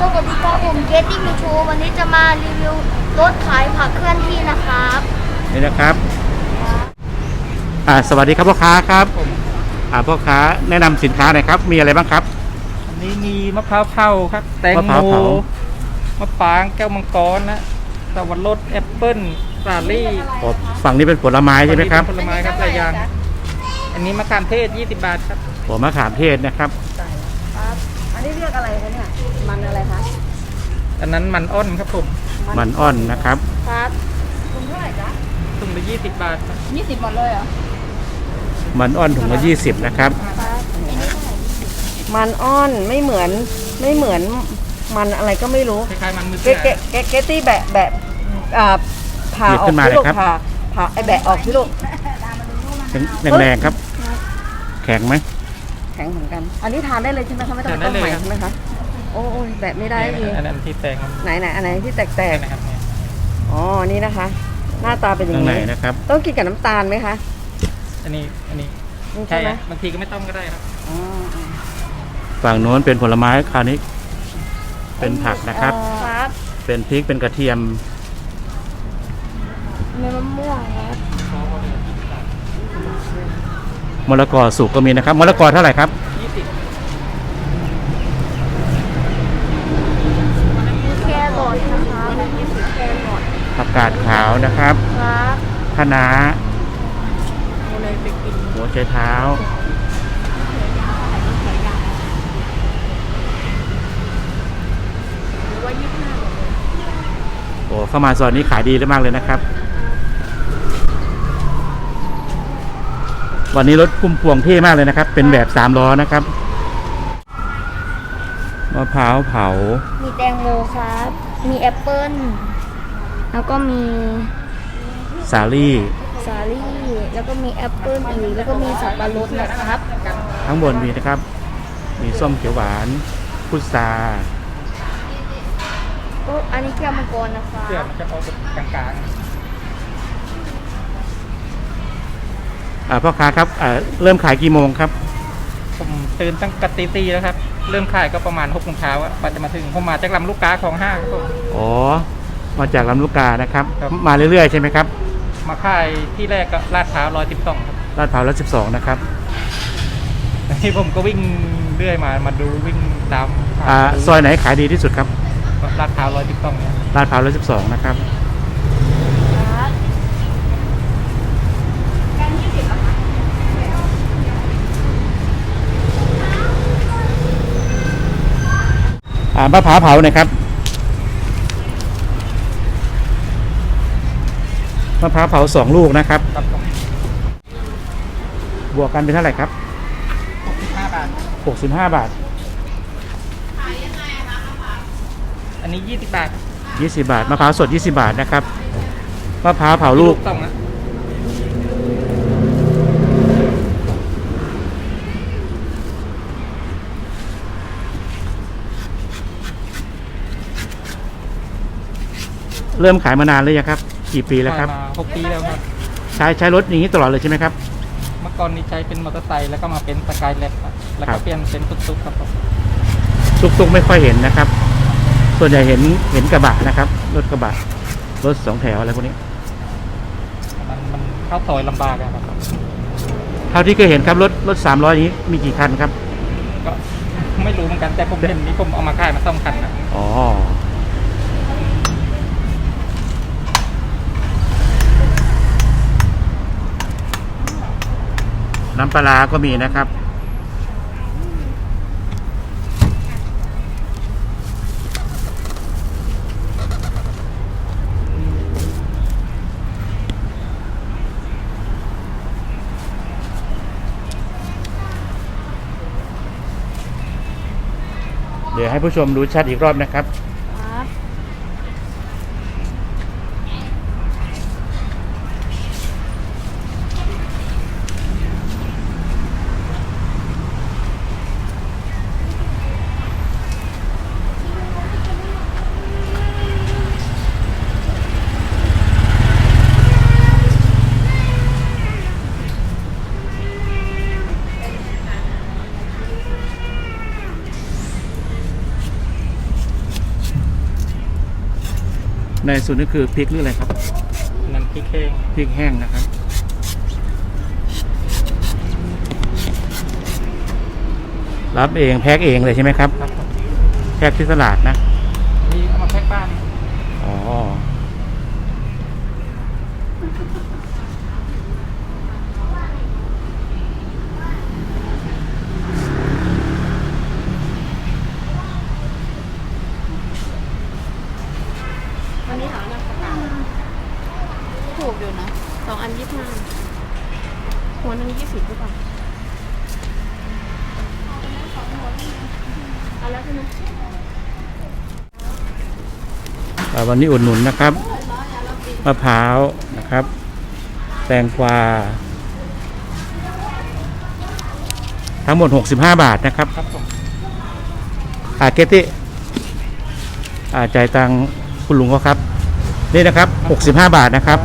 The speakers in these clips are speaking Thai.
สวัสดีครับผมเกตติ้งมีโชว์วันนี้จะมารีวิวรถขายผักเคลื่อนที่นะครับนี่นะครับอ่าสวัสดีครับพ่อค้าครับผมอ่าพ่อค้าแนะนำสินค้าหน่อยครับ มีอะไรบ้างครับ อันนี้มีมะพร้าวเผาครับ แตงมะพโมร้าวเผา มะปรางแก้วมังกรนะสวรรค์แอปเปิ้ลสาลี่อ๋อฝั่งนี้เป็นผลไม้ใช่ไหมครับผลไม้ครับหลายอย่าง อันนี้มะขามเทศ 20 บาทครับ หัวมะขามเทศนะครับครับอันนี้เรีย กอะไรคะเนี่ย มันอะไรคะอันนั้นมันอ้อนครับผมมันอ่อนนะครับ ครับคุณเท่าไหร่จ๊ะถุงละ20บาทครับยี่สิบหมดเลยเหรอมันอ่อนถุงละยี่สิบนะครับ ครับมันอ้อนไม่เหมือนไม่เหมือนมันอะไรก็ไม่รู้ คล้ายๆมันมือเกเสือเกเกเกตตี้แบะแบะอ่าผ่าหยิบออขึ้กนมาที่เลยลูกครับ ผ่าผ่าไอแบะออกที่ลูกแรงๆครับ แข็งไหม แข็งเหมือนกัน อันนี้ทานได้เลยใช่ไหมคะไม่ต้องไปต้มใหม่ใช่ไหมคะโอ้ยแบะไม่ได้ดีอันนั้นที่แตงมันไหนไหนอันไหนที่แตกแตกนะครับเนี่ยๆอ๋อนี่นะคะ หน้าตาเป็นอย่าข้างงในนี้นะครับ ต้องกินกับน้ำตาลไหมคะอันนี้อันนี้นี่ใช่ใช่ไหมบางทีก็ไม่ต้องก็ได้ครับอ๋ออ๋อฝั่งโน้นเป็นผลไม้คราวนี้ เป็นผักนะครับครับเป็นพริกเป็นกระเทียมมีมะม่วงครับ มะละกอสุกก็มีนะครับมะละกอเท่าไหร่ครับมีแครอทนะครับมีแครอทผักกาดขาวนะครับครับคะน้าหัวไชเท้า หรือว่ายี่ห้าโอ้เข้ามาซอยนี้ขายดีมากเลยนะครับ วันนี้รถพุ่มพวงเท่มากเลยนะครับ เป็นแบบสามล้อนะครับมะพร้าวเผา มีแตงโมครับ มีแอปเปิ้ล แล้วก็มีสาลี่ สาลี่ แล้วก็มีแอปเปิ้ลอีก แล้วก็มีสับปะรดนะครับ ทั้งบนมีนะครับ มีส้มเขียวหวาน พุทราก็อันนี้แก้วมังกรนะครัเสือบมันจะออกแบบกลางอ่ พ่อค้าครับอ่าเริ่มขายกี่โมงครับๆผมตื่นตั้งกตีตีแล้วครับ เริ่มขายก็ประมาณ6โมงเช้าอะกว่าจะมาถึงผมมาจากลำลูกกาของห้างครับผมอ๋อ มาจากลำลูกกานะครับครับ มาเรื่อยๆใช่ไหมครับ มาขายที่แรกก็ลาดพร้าวร้อยสิบสองครับลาดพร้าวร้อยสิบสองนะครับแล้วที่ผมก็วิ่งเรื่อยมามาดูวิ่งตามอ่าซอยไหนขายดีที่สุดครับลาดพร้าวร้อยสิบสองเนี่ยลาดพร้าวร้อยสิบสองนะครับ มะพร้าวเผาหน่อยครับมะพร้าวเผาสองลูกนะครับครับผมบวกกันเป็นเท่าไหร่ครับห้าบาทหกสิบห้าบาท อันนี้ยี่สิบบาทยี่สิบาทมะพร้าวสดยี่สิบาทนะครับมะพร้าวเผาลูกต้องนะ เริ่มขายมานานเลยงครับ กี่ปีแล้วครับ มาหกปีแล้วครับใช้ใช้รถอย่างนี้ตลอดเลยใช่ไหมครับ เมื่อก่อนนี้ใช้เป็นมอเตอร์ไซค์แล้วก็มาเป็นสกายแลบแล้วครัก็บ เปลี่ยนเป็นตุ๊กๆครับผมตุกๆไม่ค่อยเห็นนะครับ ส่วนใหญ่เห็นเห็นกระบะนะครับ รถกระบะรถสองแถวอะไรพวกนี้ มันมันเข้าซอยลำบากอะครับ เท่าที่เคยเห็นครับรถรถสามล้ออย่างนี้มีกี่คันครับ ก็ไม่รู้เหมือนกันแต่ผมเห็นนี่ผมเอามาขายมาซ่อมคันนะ อ๋อ น้ำปลาก็มีนะครับ เดี๋ยวให้ผู้ชมดูชัดอีกรอบนะครับ ในส่วนนี้คือพริกหรืออะไรครับนั่นพริกแห้งพริกแห้งนะครับ รับเองแพ็คเองเลยใช่ไหมครับ ครับผมแพ็คที่ตลาดนะมีเอามาแพ็คบ้าน อ๋อ วันนี้หาหน้ากระต่ายถูกอยู่นะสองอันยี่สิบห้าหัวห ยี่สิบหรือเปล่าเอาแล้วใช่ไหมวันนี้อุดหนุนนะครับมะพร้าวนะครับ แตงกวา ทั้งหมด 65 บาทนะครับอาเกติอาจ่ายตังคุณลุงเขาครับ นี่นะครับ 65 บาทนะครับ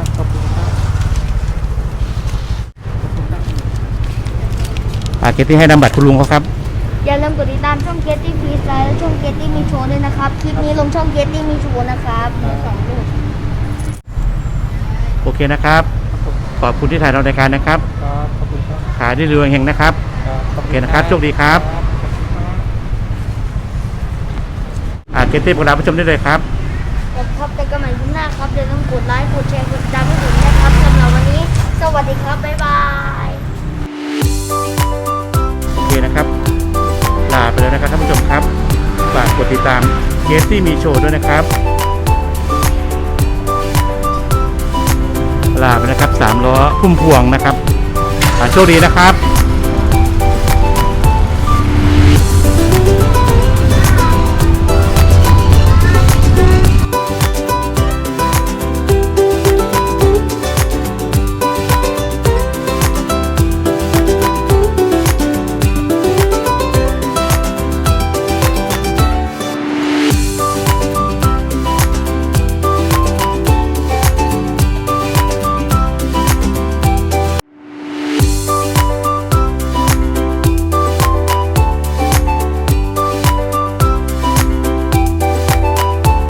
ขอบคุณครับอาเกติให้นำบัตรคุณลุงเขาครับ อย่าลืมกดติดตามช่องเกตตี้พีซและช่องเกตตี้มีโชว์ด้วยนะครับ คลิปนี้ลงช่องเกตตี้มีโชว์นะครับสองลูกโอเคนะครับ ขอบคุณที่ถ่ายเรารายการนะครับ ครับขอบคุณครับขายได้รวยเฮงนะครับ ครับขโอเคนะครับโชคดีครับ อาเกติพวกเราผู้ชมได้เลยครับ ผมครับแต่ก็ใหม่คุ้มหน้าครับอย่าลืมกดไลค์กดแชร์กดติดตามให้ผมนะครับสำหรับวันนี้ สวัสดีครับบ๊ายบาย นะครับท่านผู้ชมครับฝากกดติดตามเกสที่มีโชว์ด้วยนะครับ ลาไปนะครับสามล้อพุ่มพวงนะครับอ่าโชคดีนะครับ